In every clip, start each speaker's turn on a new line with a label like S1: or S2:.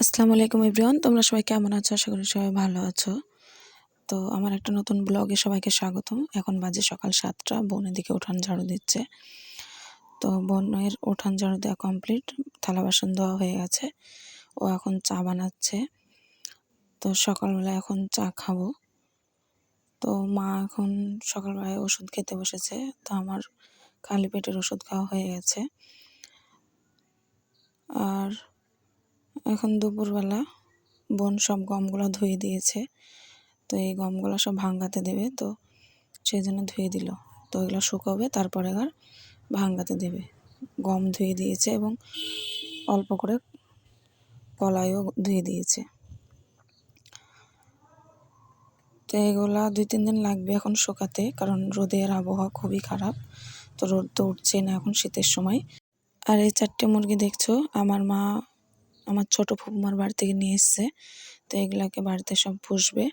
S1: আসসালামু আলাইকুম এভরিওয়ান, তোমরা সবাই কেমন আছো? আশা করি সবাই ভালো আছো। তো আমার একটা নতুন ব্লগে সবাইকে স্বাগতম। এখন বাজে সকাল সাতটা, বোনের দিকে উঠান ঝাড়ু দিচ্ছে। তো বোনের উঠান ঝাড়ু দেওয়া কমপ্লিট থালা বাসন দেওয়া হয়ে গেছে। ও এখন চা বানাচ্ছে। তো সকালবেলা এখন চা খাব। তো মা এখন সকালবেলায় ওষুধ খেতে বসেছে। তো আমার খালি পেটের ওষুধ খাওয়া হয়ে গেছে। আর এখন দুপুরবেলা বোন সব গমগুলো ধুয়ে দিয়েছে। তো এই গমগুলো সব ভাঙ্গাতে দেবে, তো সেই জন্য ধুয়ে দিল। তো এগুলো শুকাবে, তারপরে আর ভাঙ্গাতে দেবে। গম ধুয়ে দিয়েছে এবং অল্প করে কলাইও ধুয়ে দিয়েছে। তো এগুলা দুই তিন দিন লাগবে এখন শুকাতে, কারণ রোদের আবহাওয়া খুবই খারাপ। তো রোদ তো উঠছে না এখন শীতের সময়। আর এই চারটে মুরগি দেখছ, আমার মা আমার ছোট ফুপুমার বাড়ি থেকে নিয়ে এসছে। তো এগুলাকে বাড়িতে সব পুষবে।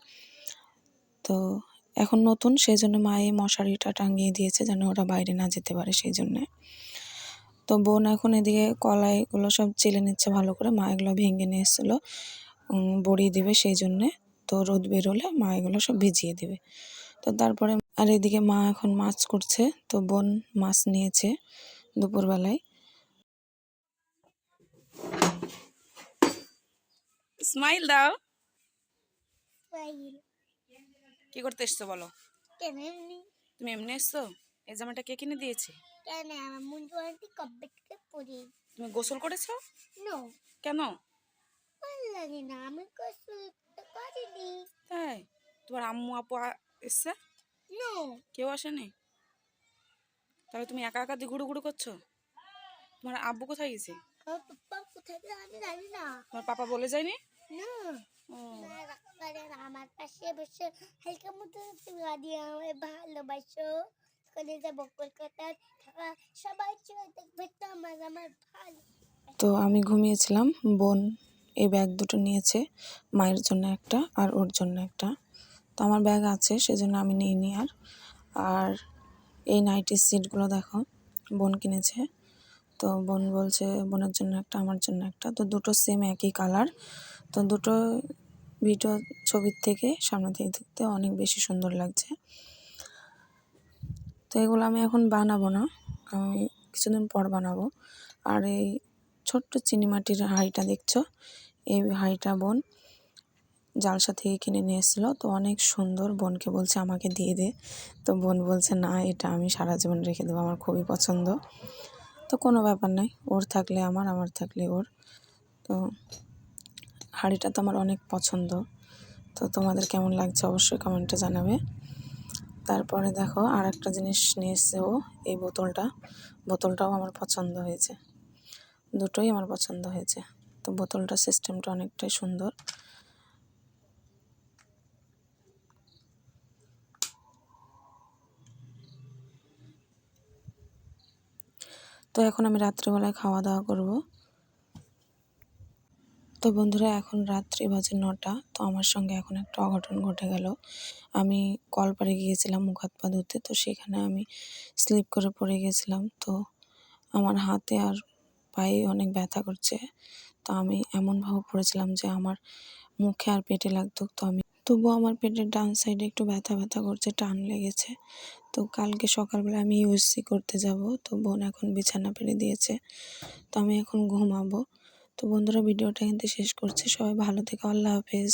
S1: তো এখন নতুন সেই জন্য মা এই মশারিটা টাঙিয়ে দিয়েছে যেন ওরা বাইরে না যেতে পারে সেই জন্যে তো বোন এখন এদিকে কলাইগুলো সব চেলে নিচ্ছে ভালো করে। মা এগুলো ভেঙে নিয়ে এসেছিল বড়িয়ে দিবে সেই জন্যে তো রোদ বেরোলে মা এগুলো সব ভিজিয়ে দিবে। তো তারপরে, আর এদিকে মা এখন মাছ করছে। তো বোন মাছ নিয়েছে দুপুরবেলায়। স্মাইল দাও। কি করতে এসছো বলো? তুমি এমনি এসছো? এই জামাটা কে কিনে দিয়েছে? তুমি গোসল করেছ? কেন?
S2: লাগে না আমি গোসল করিনি।
S1: তাই? তোমার আম্মু আপু এসছে? কেউ আসেনি? তাহলে তুমি একা একা দিয়ে ঘুরু ঘুরু করছ? তোমার আব্বু কোথায় গেছে?
S2: আমার পাপ্পা কোথায় গেল আমি জানি না
S1: তোমার পাপা বলে যায়নি?
S2: না। আমার পাশে বসে হালকা মতো চুলা দিয়ে আমায় ভালোবাসো। স্কুলে কলকাতার থাকা সবাই চলে দেখবে তো আমার আমার ভালো
S1: তো আমি ঘুমিয়েছিলাম বোন এই ব্যাগ দুটো নিয়েছে মায়ের জন্য একটা আর ওর জন্য একটা। তো আমার ব্যাগ আছে সেজন্য আমি নিইনি আর। আর এই নাইটির সিটগুলো দেখো বোন কিনেছে। তো বোন বলছে, বোনের জন্য একটা, আমার জন্য একটা। তো দুটো সেম একই কালার তো দুটো ভিডিও ছবির থেকে সামনে থেকে দেখতে অনেক বেশি সুন্দর লাগছে। তো এগুলো আমি এখন বানাবো না। আমি কিছুদিন পর বানাবো। আর এই ছোট্ট চিনিমাটির হাঁড়িটা দেখছ? এই হাঁড়িটা বোন জালসা থেকে কিনে নিয়ে এসেছিল। তো অনেক সুন্দর বোনকে বলছে, আমাকে দিয়ে দে। তো বোন বলছে, না, এটা আমি সারা জীবন রেখে দেবো। আমার খুবই পছন্দ। তো কোনো ব্যাপার নাই। ওর থাকলে আমার আমার থাকলে ওর। তো হাঁড়িটা তো আমার অনেক পছন্দ। তো তোমাদের কেমন লাগছে অবশ্যই কমেন্টে জানাবে। তারপরে দেখো আর একটা জিনিস নিয়ে এসছে ও, এই বোতলটা। বোতলটাও আমার পছন্দ হয়েছে। দুটোই আমার পছন্দ হয়েছে। তো বোতলটা সিস্টেমটা অনেকটাই সুন্দর। তো এখন আমি রাত্রিবেলায় খাওয়া দাওয়া করব। তো বন্ধুরা, এখন রাত্রি বাজে নটা, তো আমার সঙ্গে এখন একটা অঘটন ঘটে গেল। আমি কলপাড়ে গিয়েছিলাম মুখ হাত পা ধুতে, তো সেখানে আমি স্লিপ করে পড়ে গেছিলাম। তো আমার হাতে আর পায়ে অনেক ব্যথা করছে। তো আমি এমনভাবে পড়েছিলাম যে আমার মুখে আর পেটে লাগতো, তো আমি তবুও আমার পেটের ডান সাইডে একটু ব্যথা ব্যথা করছে, টান লেগেছে। তো কালকে সকালবেলা আমি ইউসি করতে যাব, তো বোন এখন বিছানা পেরে দিয়েছে, তো আমি এখন ঘুমাবো। তো বন্ধুরা, ভিডিওটা কিন্তু শেষ করছে। সবাই ভালো থেকে, আল্লাহ হাফেজ।